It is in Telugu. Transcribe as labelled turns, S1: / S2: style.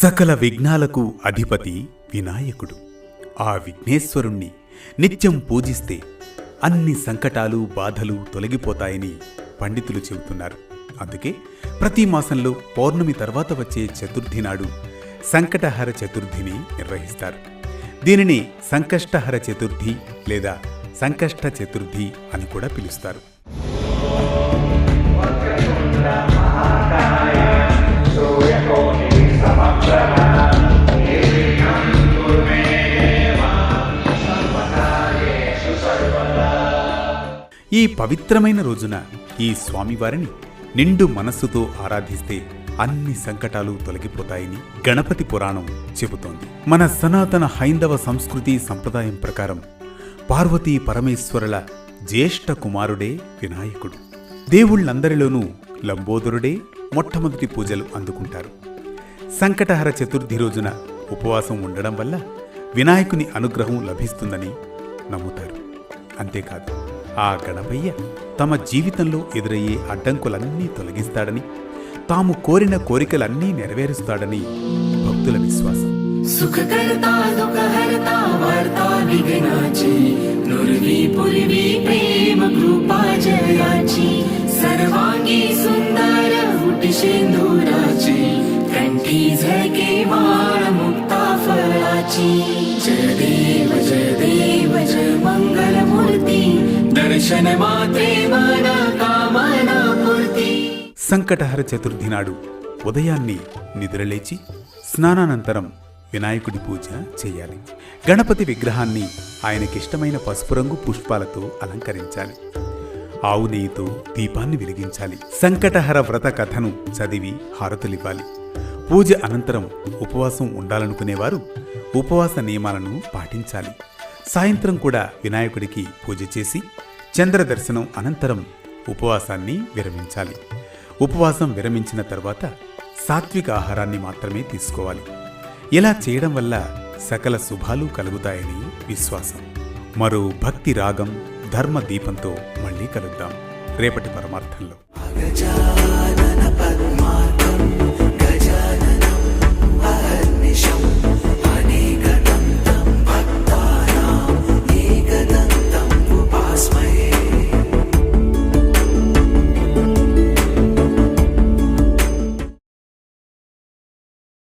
S1: సకల విఘ్నాలకు అధిపతి వినాయకుడు ఆ విఘ్నేశ్వరుణ్ణి నిత్యం పూజిస్తే అన్ని సంకటాలు బాధలు తొలగిపోతాయని పండితులు చెబుతున్నారు అందుకే ప్రతి మాసంలో పౌర్ణమి తర్వాత వచ్చే చతుర్థి నాడు సంకటహర చతుర్థిని నిర్వహిస్తారు దీనిని సంకష్టహర చతుర్థి లేదా సంకష్ట చతుర్థి అని కూడా పిలుస్తారు ఈ పవిత్రమైన రోజున ఈ స్వామివారిని నిండు మనస్సుతో ఆరాధిస్తే అన్ని సంకటాలు తొలగిపోతాయని గణపతి పురాణం చెబుతోంది మన సనాతన హైందవ సంస్కృతి సంప్రదాయం ప్రకారం పార్వతీ పరమేశ్వరుల జ్యేష్ఠ కుమారుడే వినాయకుడు దేవుళ్ళందరిలోనూ లంబోదరుడే మొట్టమొదటి పూజలు అందుకుంటారు సంకటహర చతుర్థి రోజున ఉపవాసం ఉండడం వల్ల వినాయకుని అనుగ్రహం లభిస్తుందని నమ్ముతారు అంతేకాదు ఆ గణపయ్య తమ జీవితంలో ఎదురయ్యే అడ్డంకులన్నీ తొలగిస్తాడని తాము కోరిన కోరికలన్నీ నెరవేరుస్తాడని భక్తుల విశ్వాసం జయ దేవ జయ సంకటహర చతుర్థి నాడు ఉదయాన్నే నిద్రలేచి స్నానానంతరం వినాయకుడి పూజ చేయాలి గణపతి విగ్రహాన్ని ఆయనకిష్టమైన పసుపు రంగు పుష్పాలతో అలంకరించాలి ఆవు నెయ్యితో దీపాన్ని వెలిగించాలి సంకటహర వ్రత కథను చదివి హారతులివ్వాలి పూజ అనంతరం ఉపవాసం ఉండాలనుకునేవారు ఉపవాస నియమాలను పాటించాలి సాయంత్రం కూడా వినాయకుడికి పూజ చేసి చంద్రదర్శనం అనంతరం ఉపవాసాన్ని విరమించాలి ఉపవాసం విరమించిన తర్వాత సాత్విక ఆహారాన్ని మాత్రమే తీసుకోవాలి ఇలా చేయడం వల్ల సకల శుభాలు కలుగుతాయని విశ్వాసం మరో భక్తి రాగం ధర్మ దీపంతో మళ్ళీ కలుద్దాం రేపటి పరమార్థంలో